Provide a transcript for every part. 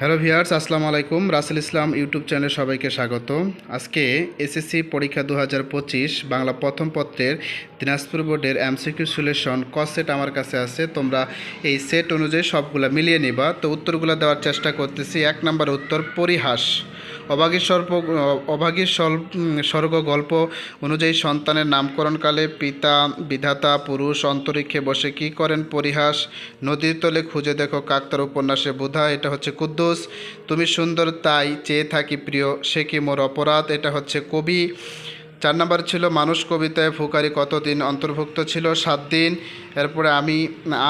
Hello viewers, আসসালামু আলাইকুম। রাসেল ইসলাম YouTube চ্যানেলে সবাইকে স্বাগত। আজকে এসএসসি পরীক্ষা দু হাজার পঁচিশ বাংলা প্রথম পত্রের দিনাজপুর বোর্ডের এমসিকিউ সলিউশন ক সেট আমার কাছে আছে। তোমরা এই সেট অনুযায়ী সবগুলা মিলিয়ে নিবা। তো উত্তরগুলো দেওয়ার চেষ্টা করতেছি। এক নম্বর উত্তর, পরিহাস। অভাগীর সর্প স্বল্প স্বর্গ গল্প অনুযায়ী সন্তানের নামকরণকালে পিতা, বিধাতা, পুরুষ, অন্তরিক্ষে বসে কি করেন পরিহাস? নদীর তলে খুঁজে দেখো কাকতার উপন্যাসে বোধা এটা হচ্ছে কুদ্দুস। তুমি সুন্দর তাই চেয়ে থাকি প্রিয়, সে কি মোর অপরাধ? এটা হচ্ছে কবি। চার নাম্বার ছিল, মানুষ কবিতায় ফুকারি কতদিন অন্তর্ভুক্ত ছিল? সাত দিন। এরপরে আমি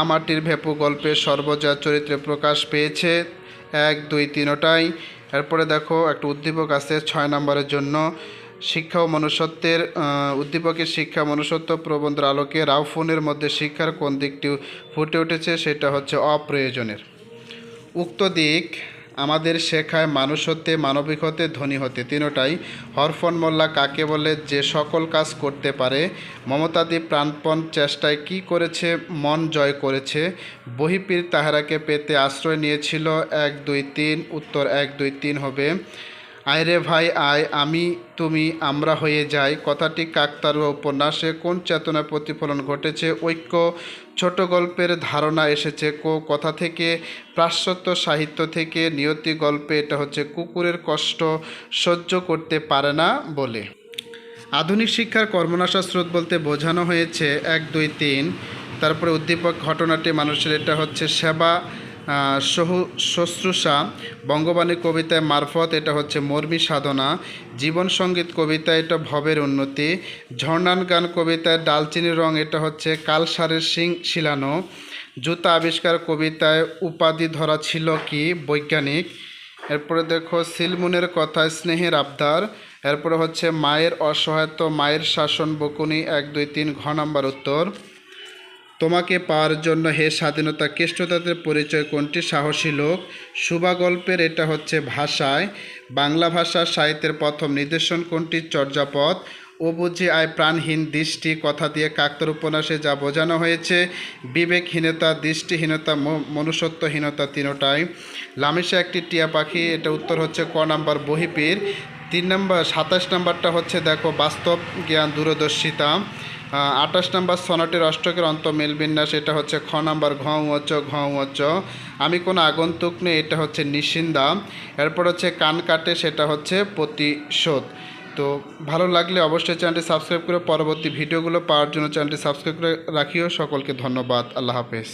আমাটির ভেপু গল্পের সর্বজা চরিত্রে প্রকাশ পেয়েছে। এক, দুই, তিনোটাই। এরপরে দেখো, একটা উদ্দীপক আছে ছয় নম্বরের জন্য, শিক্ষা ও মনুষ্যত্বের উদ্দীপকের শিক্ষা, মনুষ্যত্ব প্রবন্ধের আলোকে রাউফোনের মধ্যে শিক্ষার কোন দিকটি ফুটে উঠেছে? সেটা হচ্ছে অপ্রয়োজনের। উক্ত দিক আমাদের শেখায় মানুষ হতে, মানবিক হতে, ধনী হতে। তিনটাই, হরফন মোল্লা কাকে বলে, যে সকল কাজ করতে পারে, মমতাদি প্রাণপণ চেষ্টায় কি করেছে, মন জয় করেছে বহিপীর তাহারাকে পেতে আশ্রয় নিয়েছিল এক দুই তিন, উত্তর এক দুই তিন হবে। আয় রে ভাই, আয়, আমি, তুমি, আমরা হয়ে যাই। কথাটি কাকতারুয়া উপন্যাসে কোন চেতনার প্রতিফলন ঘটেছে? ঐক্য, ছোট গল্পের ধারণা এসেছে। কো, কথা থেকে পাশ্চাত্য সাহিত্য থেকে নিয়তি গল্পে এটা হচ্ছে কুকুরের কষ্ট সহ্য করতে পারে না বলে। আধুনিক শিক্ষার কর্মনাশা স্রোত বলতে বোঝানো হয়েছে, এক, দুই, তিন। তারপরে উদ্দীপক ঘটনাটি মানুষের এটা হচ্ছে সেবা শুশ্রূষা বঙ্গবাণী কবিতায় মারফত, এটা হচ্ছে মর্মী সাধনা। জীবন সংগীত কবিতা এটা ভবের উন্নতি। ঝর্ণান গান কবিতায় ডালচিনি রং, এটা হচ্ছে কালসারের সিং শিলানো। জুতা আবিষ্কার কবিতায় উপাধি ধরা ছিল কি বৈজ্ঞানিক। এরপরে দেখো, সিলমুনের কথায় স্নেহের আবদার। এরপরে হচ্ছে, মায়ের অসহায়ত্ব, মায়ের শাসন বকুনি, এক, দুই, তিন, ঘ নাম্বার উত্তর। তোমাকে পাওয়ার জন্য হে স্বাধীনতা কেষ্টতাদের পরিচয় কোনটি? সাহসী লোক। শুভা গল্পের এটা হচ্ছে ভাষায়। বাংলা ভাষা সাহিত্যের প্রথম নির্দেশন কোনটি? চর্যাপদ। ও বুঝি আয় প্রাণহীন দৃষ্টি, কথা দিয়ে কাক্তর উপন্যাসে যা বোঝানো হয়েছে, বিবেকহীনতা, দৃষ্টিহীনতা মনুষ্যত্বহীনতা তিনোটাই। লামিশা একটি টিয়া পাখি, এটা উত্তর হচ্ছে ক নাম্বার বহিপীর। তিন নম্বর, সাতাশ নাম্বারটা হচ্ছে দেখো বাস্তব জ্ঞান দূরদর্শিতা। আঠাশ নাম্বার সনাটের অষ্টকের অন্ত মেলবিন্যাস এটা হচ্ছে খ নাম্বার, ঘ উচ্চ ঘ উচ্চ আমি কোনো আগন্তুক নেই, এটা হচ্ছে নিশিন্দা। এরপর হচ্ছে কান কাটে, সেটা হচ্ছে প্রতিশোধ। তো ভালো লাগলে অবশ্যই চ্যানেলটি সাবস্ক্রাইব করে পরবর্তী ভিডিওগুলো পাওয়ার জন্য চ্যানেলটি সাবস্ক্রাইব করে রাখিও। সকলকে ধন্যবাদ। আল্লাহ হাফেজ।